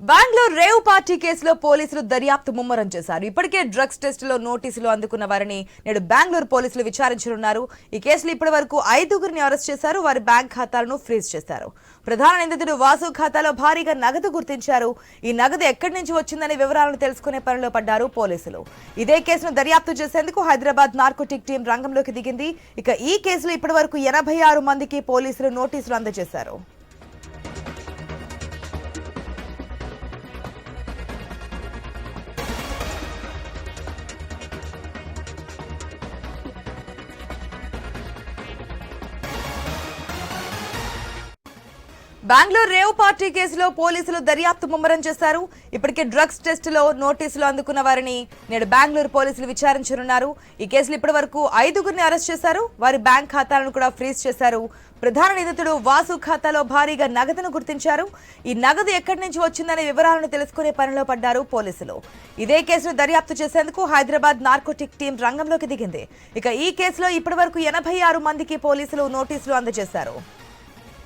Bengaluru rave party కేసులో పోలీసులు దర్యాప్తు ముమ్మరం చేశారు. ఇప్పటికే డ్రగ్స్ టెస్టులో నోటీసులు అందుకున్న వారిని నేడు బెంగళూరు పోలీసులు విచారించనున్నారు. ఈ కేసులో ఇప్పటి వరకు ఐదుగురిని అరెస్ట్ చేశారు. వారి బ్యాంక్ ఖాతాలను ఫ్రీజ్ చేశారు. ప్రధాన నిందితుడు వాసు ఖాతాలో భారీగా నగదు గుర్తించారు. ఈ నగదు ఎక్కడి నుంచి వచ్చిందనే వివరాలను తెలుసుకునే పనిలో పడ్డారు పోలీసులు. ఇదే కేసును దర్యాప్తు చేసేందుకు హైదరాబాద్ నార్కోటిక్ టీం రంగంలోకి దిగింది. ఇక ఈ కేసులో ఇప్పటి వరకు ఎనభై ఆరు మందికి పోలీసులు నోటీసులు అందజేశారు. బెంగళూరు రేవ్ పార్టీ కేసులో పోలీసులు దర్యాప్తు ముమ్మరం చేశారు. ఇప్పటికే డ్రగ్స్ టెస్టులో నోటీసులు అందుకున్న వారిని నేడు బెంగళూరు పోలీసులు విచారించనున్నారు. ఈ కేసులు ఇప్పటి వరకు ఐదుగురిని అరెస్ట్ చేశారు. వారి బ్యాంక్ ఖాతాలను కూడా ఫ్రీజ్ చేశారు. ప్రధాన నిందితుడు వాసు ఖాతాలో భారీగా నగదును గుర్తించారు. ఈ నగదు ఎక్కడి నుంచి వచ్చిందనే వివరాలను తెలుసుకునే పనిలో పడ్డారు పోలీసులు. ఇదే కేసును దర్యాప్తు చేసేందుకు హైదరాబాద్ నార్కోటిక్ టీం రంగంలోకి దిగింది. ఇక ఈ కేసులో ఇప్పటి వరకు ఎనభై ఆరు మందికి పోలీసులు నోటీసులు అందజేశారు.